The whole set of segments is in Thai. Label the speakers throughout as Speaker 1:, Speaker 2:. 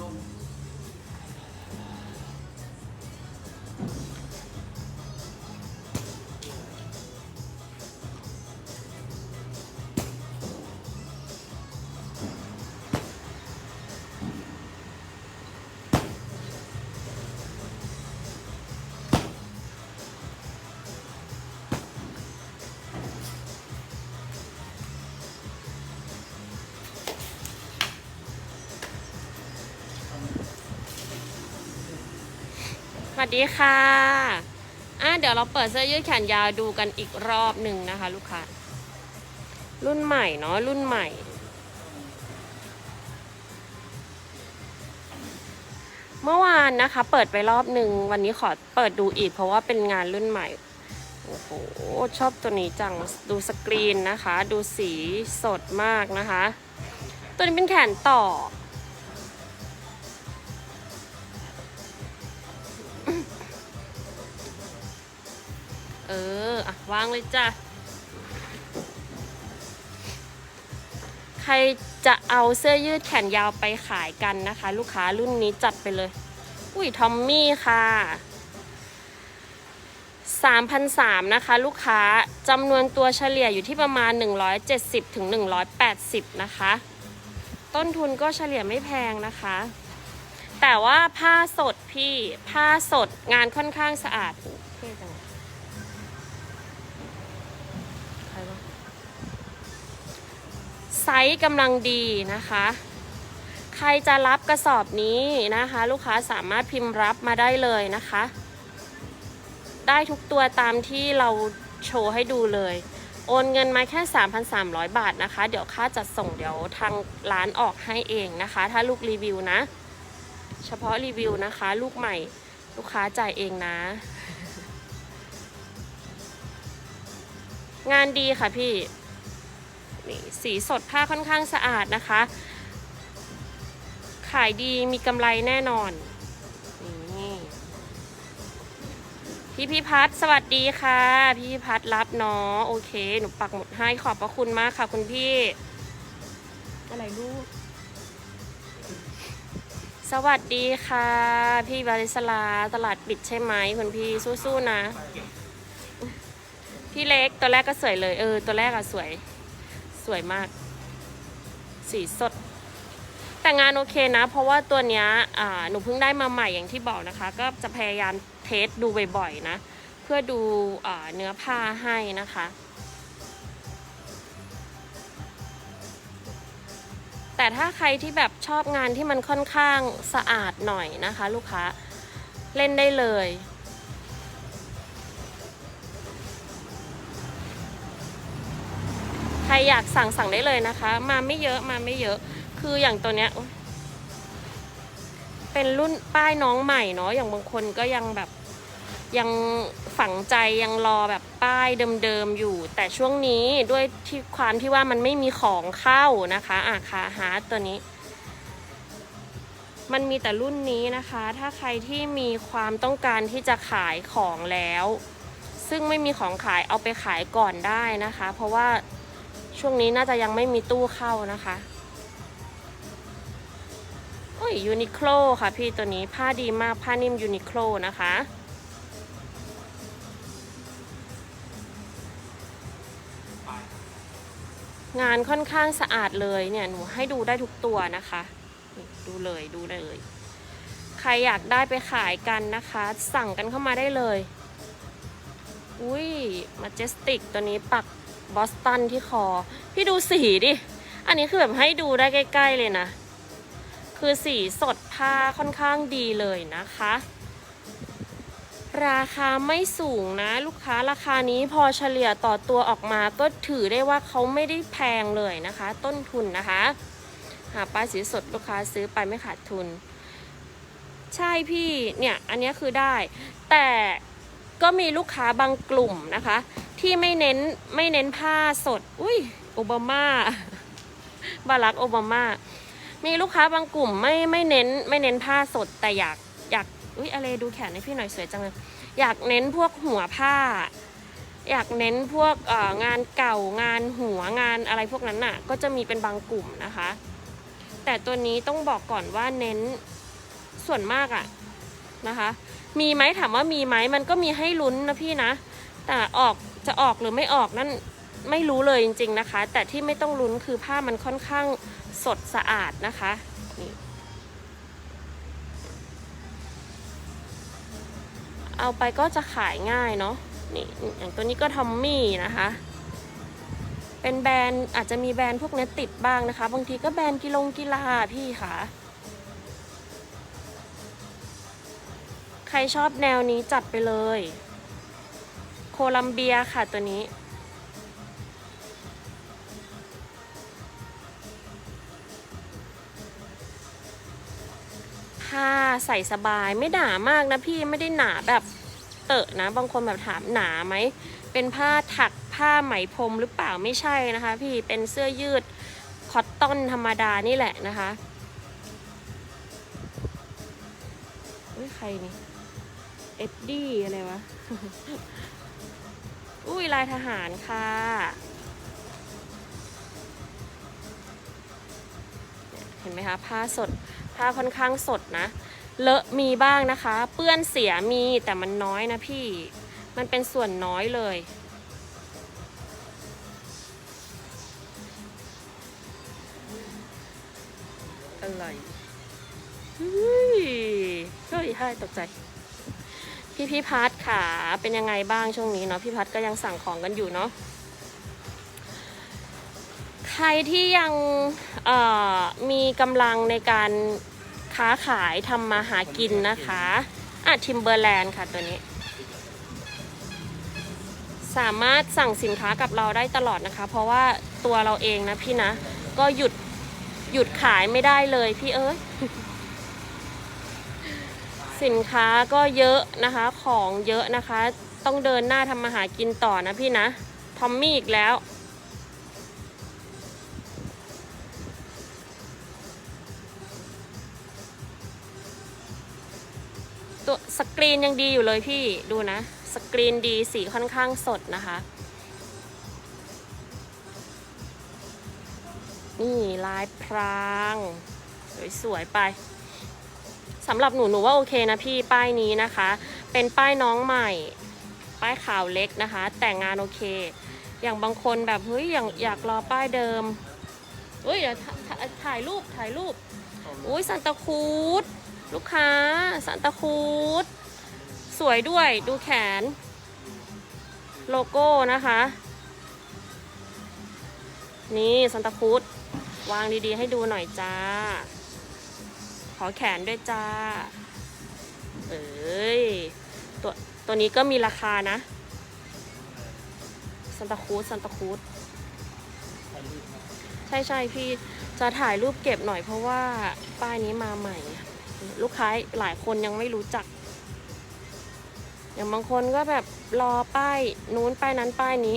Speaker 1: ลง
Speaker 2: วัสดีค่ะอะเดี๋ยวเราเปิดเสื้อยืดแขนยาวดูกันอีกรอบหนึ่งนะคะ ลูกค้า รุ่นใหม่เนาะรุ่นใหม่ เมื่อวานนะคะ เปิดไปรอบหนึ่งวันนี้ขอเปิดดูอีก เพราะว่าเป็นงานรุ่นใหม่โอ้โหชอบตัวนี้จังดูสกรีนนะคะ ดูสีสดมากนะคะ ตัวนี้เป็นแขนต่อ เอออะวางเลยจ้ะ ใครจะเอาเสื้อยืดแขนยาวไปขายกันนะคะ ลูกค้ารุ่นนี้จัดไปเลย อุ้ยทอมมี่ค่ะ3,003นะคะ ลูกค้าจำนวนตัวเฉลี่ยอยู่ที่ประมาณ 170ถึง180 นะคะ ต้นทุนก็เฉลี่ยไม่แพงนะคะ แต่ว่าผ้าสดพี่ผ้าสดงานค่อนข้างสะอาด ไซส์กำลังดีนะคะ ใครจะรับกระสอบนี้นะคะ ลูกค้าสามารถพิมพ์รับมาได้เลยนะคะ ได้ทุกตัวตามที่เราโชว์ให้ดูเลย โอนเงินมาแค่ 3,300 บาทนะคะ เดี๋ยวค่าจัดส่งเดี๋ยวทางร้านออกให้เองนะคะ ถ้าลูกรีวิวนะ เฉพาะรีวิวนะคะ ลูกใหม่ลูกค้าจ่ายเองนะ งานดีค่ะพี่ นี่สีสดผ้าค่อนข้างสะอาดนะคะ ขายดีมีกำไรแน่นอนนี่พี่พี่พัฒน์สวัสดีค่ะ พี่พี่พัฒน์รับเนาะโอเค หนูปักหมุดให้ขอบพระคุณมากค่ะ คุณพี่ อะไรลูกสวัสดีค่ะ พี่บาริสลาตลาดปิดใช่ไหมคุณพี่สู้ๆนะ พี่เล็กตัวแรกก็สวยเลย เออ ตัวแรกอะสวย สวยมาก สีสด แต่งานโอเคนะ เพราะว่าตัวเนี้ยหนูเพิ่งได้มาใหม่อย่างที่บอกนะคะ ก็จะพยายามเทสดูบ่อยๆนะ เพื่อดูอ่าเนื้อผ้าให้นะคะแต่ถ้าใครที่แบบชอบงานที่มันค่อนข้างสะอาดหน่อยนะคะ ลูกค้าเล่นได้เลย ใครอยากสั่งสั่งได้เลยนะคะ มาไม่เยอะมาไม่เยอะ คืออย่างตัวเนี้ยเป็นรุ่นป้ายน้องใหม่เนาะอย่างบางคนก็ยังแบบยังฝังใจยังรอแบบป้ายเดิมๆอยู่ แต่ช่วงนี้ด้วยที่ความที่ว่ามันไม่มีของเข้านะคะอะค่ะหาตัวนี้ มันมีแต่รุ่นนี้นะคะ ถ้าใครที่มีความต้องการที่จะขายของแล้ว ซึ่งไม่มีของขายเอาไปขายก่อนได้นะคะ เพราะว่า ช่วงนี้น่าจะยังไม่มีตู้เข้านะคะโอ้ยยูนิโคลค่ะพี่ตัวนี้ผ้าดีมากผ้านิ่มยูนิโคลนะคะงานค่อนข้างสะอาดเลยเนี่ยหนูให้ดูได้ทุกตัวนะคะ ดูเลยดูเลย ใครอยากได้ไปขายกันนะคะ สั่งกันเข้ามาได้เลย อุ้ยมาเจสติกตัวนี้ปัก บอสตันที่คอ พี่ดูสีดิ อันนี้คือแบบให้ดูได้ใกล้ ๆเลยนะ คือสีสดผ้าค่อนข้างดีเลยนะคะ ราคาไม่สูงนะ ลูกค้าราคานี้พอเฉลี่ยต่อตัวออกมาก็ถือได้ว่าเขาไม่ได้แพงเลยนะคะ ต้นทุนนะคะ หาป้ายสีสดลูกค้าซื้อไปไม่ขาดทุน ใช่พี่เนี่ยอันนี้คือได้ แต่ก็มีลูกค้าบางกลุ่มนะคะ ที่ไม่เน้นไม่เน้นผ้าสด อุ้ยโอบามาบารักโอบามา มีลูกค้าบางกลุ่มไม่ไม่เน้นไม่เน้นผ้าสดแต่อยากอยากอุ้ยอะไรดูแขนให้พี่หน่อยสวยจังเลยอยากเน้นพวกหัวผ้า อยากเน้นพวกงานเก่างานหัวงานอะไรพวกนั้นน่ะ ก็จะมีเป็นบางกลุ่มนะคะแแต่ตัวนี้ต้องบอกก่อนว่าเน้นส่วนมากอะนะคะ มีไหมถามว่ามีไหมมันก็มีให้ลุ้นนะพี่นะ แต่ออก จะออกหรือไม่ออกนั่นไม่รู้เลยจริง ๆนะคะ แต่ที่ไม่ต้องลุ้นคือผ้ามันค่อนข้างสดสะอาดนะคะนี่เอาไปก็จะขายง่ายเนาะนี่อย่างตัวนี้ก็ทอมมี่นะคะ เป็นแบรนด์อาจจะมีแบรนด์พวกนี้ติดบ้างนะคะ บางทีก็แบรนด์กีฬงกีฬาพี่ค่ะ ใครชอบแนวนี้จัดไปเลย คลัมเบียค่ะตัวนี้ ผ้าใส่สบายไม่หนามากนะพี่ไม่ได้หนาแบบเตอะนะ บางคนแบบถามหนาไหม เป็นผ้าถักผ้าไหมพรมหรือเปล่าไม่ใช่นะคะ พี่เป็นเสื้อยืดคอตตอนธรรมดานี่แหละนะคะอุ้ยใครนี่ เอ็ดดี้อะไรวะ อุ้ยลายทหารค่ะ เห็นไหมคะ ผ้าสด ผ้าค่อนข้างสดนะ เลอะมีบ้างนะคะ เปื้อนเสียมีแต่มันน้อยนะพี่ มันเป็นส่วนน้อยเลยอะไรเฮ้ยเฮ้ยให้ตกใจ พี่พี่พัดค่ะเป็นยังไงบ้างช่วงนี้เนาะพี่พัดก็ยังสั่งของกันอยู่เนาะใครที่ยังมีกำลังในการค้าขายทำมาหากินนะคะอะทิมเบอร์แลนด์ค่ะตัวนี้ สามารถสั่งสินค้ากับเราได้ตลอดนะคะ เพราะว่าตัวเราเองนะพี่นะ ก็หยุดหยุดขายไม่ได้เลยพี่เอ้ย สินค้าก็เยอะนะคะของเยอะนะคะ ต้องเดินหน้าทำมาหากินต่อนะพี่นะทอมมี่อีกแล้วตัวสกรีนยังดีอยู่เลยพี่ดูนะ สกรีนดีสีค่อนข้างสดนะคะ นี่ลายพราง สวยๆไป สำหรับหนูหนูว่าโอเคนะพี่ป้ายนี้นะคะ เป็นป้ายน้องใหม่ ป้ายขาวเล็กนะคะ แต่งงานโอเค อย่างบางคนแบบเฮ้ยอยากอยากรอป้ายเดิมเฮ้ยเดี๋ยวถ่าถ่าถ่ายรูปถ่ายรูปอุ้ยซันตาคูดลูกค้าซันตาคูดสวยด้วยดูแขน โลโก้นะคะ นี่ซันตาคูดวางดีๆ ให้ดูหน่อยจ้า ขอแขนด้วยจ้า เอ้ย ตัวตัวนี้ก็มีราคานะซันตาคูดซันตาคูดใช่ใช่พี่จะถ่ายรูปเก็บหน่อยเพราะว่าป้ายนี้มาใหม่ ลูกค้าหลายคนยังไม่รู้จัก อย่างบางคนก็แบบรอป้ายนู้นป้ายนั้นป้ายนี้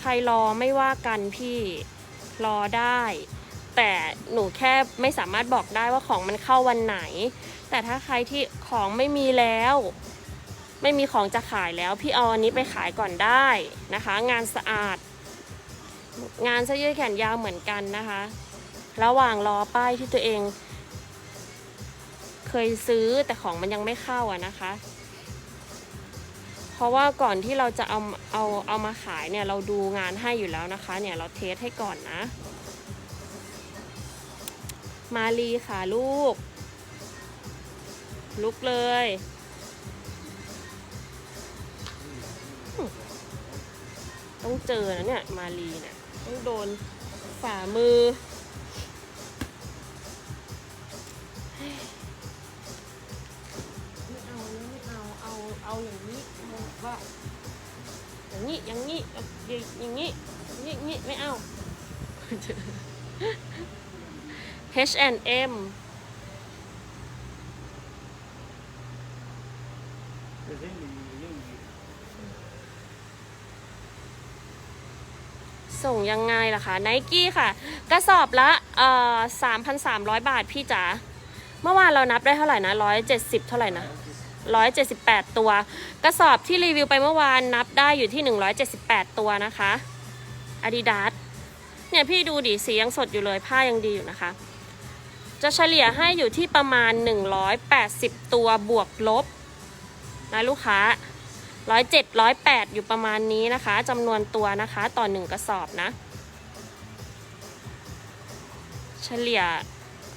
Speaker 2: ใครรอไม่ว่ากันพี่รอได้ แต่หนูแค่ไม่สามารถบอกได้ว่าของมันเข้าวันไหน แต่ถ้าใครที่ของไม่มีแล้ว ไม่มีของจะขายแล้ว พี่เอาอันนี้ไปขายก่อนได้นะคะ งานสะอาด งานเสื้อยืดแขนยาวเหมือนกันนะคะ ระหว่างรอป้ายที่ตัวเอง เคยซื้อแต่ของมันยังไม่เข้าอะนะคะเพราะว่าก่อนที่เราจะเอาเอาเอามาขายเนี่ยเราดูงานให้อยู่แล้วนะคะ เนี่ยเราเทสให้ก่อนนะ มาลีค่ะลูก ลุกเลย ต้องเจอนะเนี่ย มาลีเนี่ยต้องโดนฝ่ามือ ไม่เอาไม่เอา เอา เอาอย่างนี้บอกว่าอย่างนี้อย่างนี้ อย่างนี้ อย่างนี้ อย่างนี้ ไม่เอา H&M ส่งยังไงล่ะคะไนกี้ค่ะ กระสอบละเอ่อสามพันสามร้อยบาทพี่จ๋าเมื่อวานเรานับได้เท่าไหร่นะร้อยเจ็ดสิบเท่าไหร่นะร้อยเจ็ดสิบแปดตัว กระสอบที่รีวิวไปเมื่อวานนับได้อยู่ที่หนึ่งร้อยเจ็ดสิบแปดตัวนะคะ Adidas เนี่ยพี่ดูดิสียังสดอยู่เลยผ้ายังดีอยู่นะคะ จะเฉลี่ยให้อยู่ที่ประมาณ 180 ตัวบวกลบนะลูกค้าร้อยเจ็ดร้อยแปดอยู่ประมาณนี้นะคะจำนวนตัวนะคะต่อหนึ่งกระสอบนะ เฉลี่ย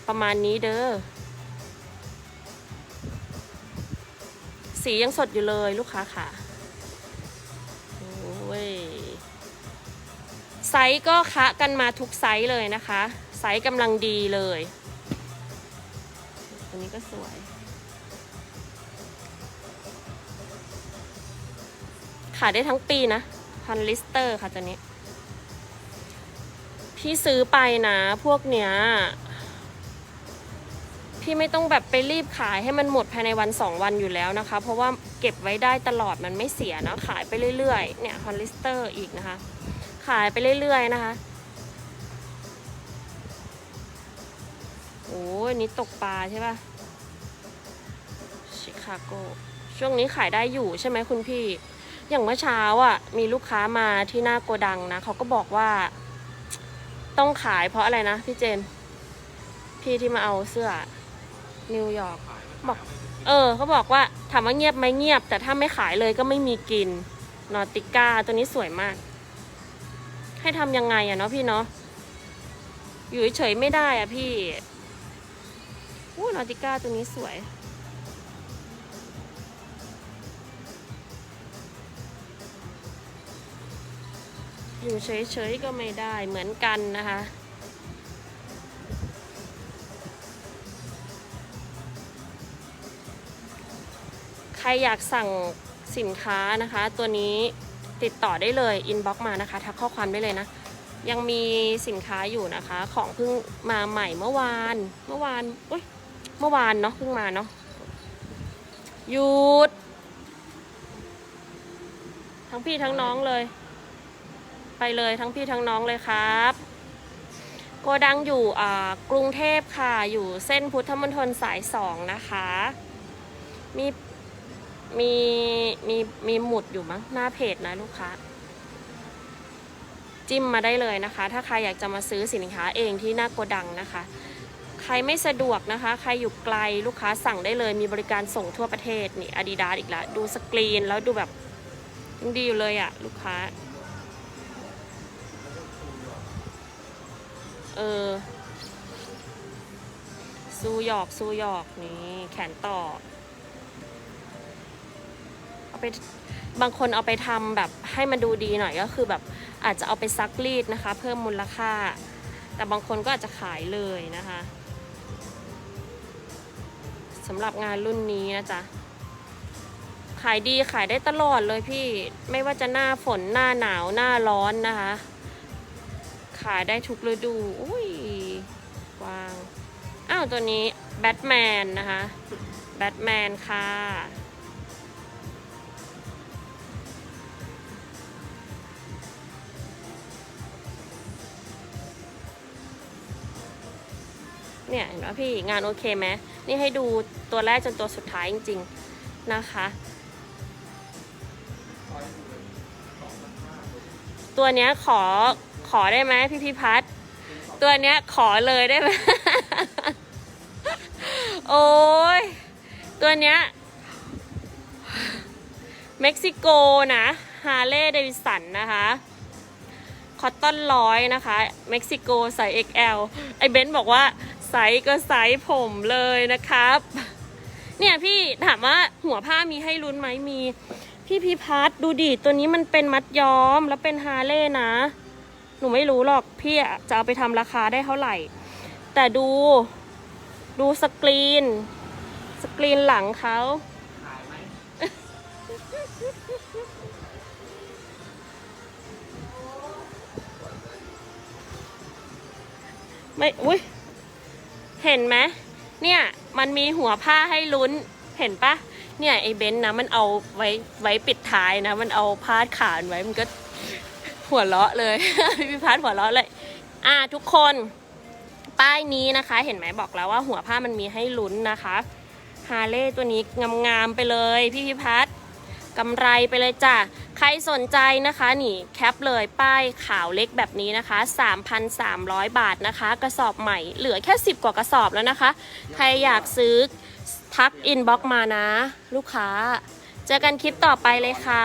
Speaker 2: ประมาณนี้เด้อสียังสดอยู่เลยลูกค้าค่ะโอ้ยไซส์ก็คะกันมาทุกไซส์เลยนะคะ ไซส์กำลังดีเลย ตัวนี้ก็สวย ขายได้ทั้งปีนะ พันลิสเตอร์ค่ะตัวนี้ พี่ซื้อไปนะ พวกเนี้ย พี่ไม่ต้องแบบไปรีบขายให้มันหมดภายในวันสองวันอยู่แล้วนะคะ เพราะว่าเก็บไว้ได้ตลอดมันไม่เสียนะขายไปเรื่อยๆ เนี่ยคอนลิสเตอร์อีกนะคะ ขายไปเรื่อยๆนะคะ โอ้ยนี่ตกปลาใช่ปะชิคาโก ช่วงนี้ขายได้อยู่ใช่ไหมคุณพี่ อย่างเมื่อเช้าอะ มีลูกค้ามาที่หน้าโกดังนะเขาก็บอกว่า ต้องขายเพราะอะไรนะพี่เจน พี่ที่มาเอาเสื้อนิวยอร์กบอก เออเขาบอกว่าถามว่าเงียบไหมเงียบ แต่ถ้าไม่ขายเลยก็ไม่มีกินนอติก้าตัวนี้สวยมาก ให้ทำยังไงอะเนาะพี่เนาะอยู่เฉยไม่ได้อะพี่ อู้นอติก้าตัวนี้สวย อยู่เฉยๆก็ไม่ได้เหมือนกันนะคะใครอยากสั่งสินค้านะคะ ตัวนี้ติดต่อได้เลยอินบ็อกมานะคะทักข้อความได้เลยนะ ยังมีสินค้าอยู่นะคะ ของเพิ่งมาใหม่เมื่อวาน เมื่อวานอุ้ย เมื่อวานเนาะเพิ่งมาเนาะหยุด ทั้งพี่ทั้งน้องเลย ไปเลยทั้งพี่ทั้งน้องเลยครับโกดังอยู่กรุงเทพค่ะ อยู่เส้นพุทธมณฑลสายสองนะคะ มีมีมีมีหมุดอยู่มั้งหน้าเพจนะลูกค้า จิ้มมาได้เลยนะคะ ถ้าใครอยากจะมาซื้อสินค้าเองที่หน้าโกดังนะคะ ใครไม่สะดวกนะคะ ใครอยู่ไกลลูกค้าสั่งได้เลย มีบริการส่งทั่วประเทศนี่อาดิดาสอีกแล้วดูสกรีนแล้วดูแบบยังดีอยู่เลยอะลูกค้า เออซูหยอกซูหยอกนี่แขนต่อ เอาไปบางคนเอาไปทำแบบให้มันดูดีหน่อยก็คือแบบอาจจะเอาไปซักรีดนะคะ เพิ่มมูลค่า แต่บางคนก็อาจจะขายเลยนะคะ สำหรับงานรุ่นนี้นะจ๊ะ ขายดีขายได้ตลอดเลยพี่ ไม่ว่าจะหน้าฝนหน้าหนาวหน้าร้อนนะคะ ขายได้ทุกฤดูอุ้ยวาง อ้าวตัวนี้แบทแมนนะคะ แบทแมนค่ะเนี่ยเห็นไหมพี่งานโอเคไหม นี่ให้ดูตัวแรกจนตัวสุดท้ายจริง ๆนะคะ ตัวเนี้ยขอขอได้ไหมพี่พี่พัดตัวเนี้ยขอเลยได้ไหม โอ้ยตัวเนี้ยเม็กซิโกนะฮาร์เลย์เดวิสันนะคะคอตตอนร้อยนะคะ เม็กซิโกไซส์ XL ไอเบนซ์บอกว่า ไซส์ก็ไซส์ผมเลยนะครับ เนี่ยพี่ถามว่าหัวผ้ามีให้ลุ้นไหมมี พี่พีพัทดูดิตัวนี้มันเป็นมัดย้อมแล้วเป็นฮาร์เลย์นะ หนูไม่รู้หรอกพี่จะเอาไปทำราคาได้เท่าไหร่ แต่ดูดูสกรีน สกรีนหลังเขา
Speaker 1: ไม่
Speaker 2: อุ้ย เห็นไหมเนี่ยมันมีหัวผ้าให้ลุ้นเห็นปะเนี่ยไอ้เบนซ์นะมันเอาไว้ไว้ปิดท้ายนะ มันเอาพาดขานไว้มันก็หัวเราะเลย พี่พัดหัวเราะเลย อ่าทุกคนป้ายนี้นะคะ เห็นไหมบอกแล้วว่าหัวผ้ามันมีให้ลุ้นนะคะฮาเลย์ตัวนี้งามๆไปเลยพี่พิพัฒน์ กำไรไปเลยจ้ะ ใครสนใจนะคะนี่แคปเลยป้ายขาวเล็กแบบนี้นะคะ 3,300 บาทนะคะ กระสอบใหม่เหลือแค่ 10 กว่ากระสอบแล้วนะคะ ใครอยากซื้อทักอินบ็อกมานะ ลูกค้า เจอกันคลิปต่อไปเลยค่ะ